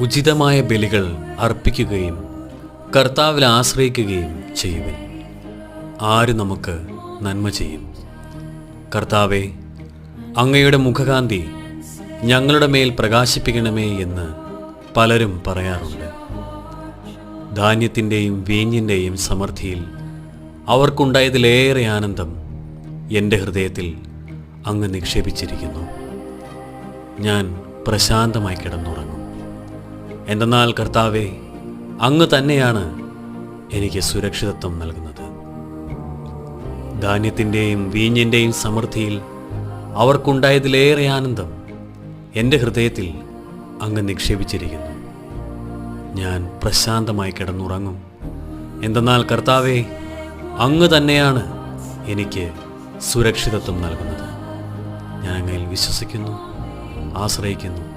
ഉചിതമായ ബലികൾ അർപ്പിക്കുകയും കർത്താവിൽ ആശ്രയിക്കുകയും ചെയ്യുവിൻ. ആര് നമുക്ക് നന്മ ചെയ്യും? കർത്താവെ അങ്ങയുടെ മുഖകാന്തി ഞങ്ങളുടെ മേൽ പ്രകാശിപ്പിക്കണമേ എന്ന് പലരും പറയാറുണ്ട്. ധാന്യത്തിന്റെയും വീഞ്ഞിന്റെയും സമൃദ്ധിയിൽ അവർക്കുണ്ടായതിലേറെ ആനന്ദം എന്റെ ഹൃദയത്തിൽ അങ്ങ് നിക്ഷേപിച്ചിരിക്കുന്നു. ഞാൻ പ്രശാന്തമായി കിടന്നുറങ്ങും എന്തെന്നാൽ കർത്താവെ അങ്ങ് തന്നെയാണ് എനിക്ക് സുരക്ഷിതത്വം നൽകുന്നത്. ധാന്യത്തിന്റെയും വീഞ്ഞിന്റെയും സമൃദ്ധിയിൽ അവർക്കുണ്ടായതിലേറെ ആനന്ദം എന്റെ ഹൃദയത്തിൽ അങ്ങ് നിക്ഷേപിച്ചിരിക്കുന്നു. ഞാൻ പ്രശാന്തമായി കിടന്നുറങ്ങും. എന്തെന്നാൽ കർത്താവെ അങ്ങ് തന്നെയാണ് എനിക്ക് സുരക്ഷിതത്വം നൽകുന്നത്. ഞാൻ അങ്ങയിൽ വിശ്വസിക്കുന്നു ആശ്രയിക്കുന്നു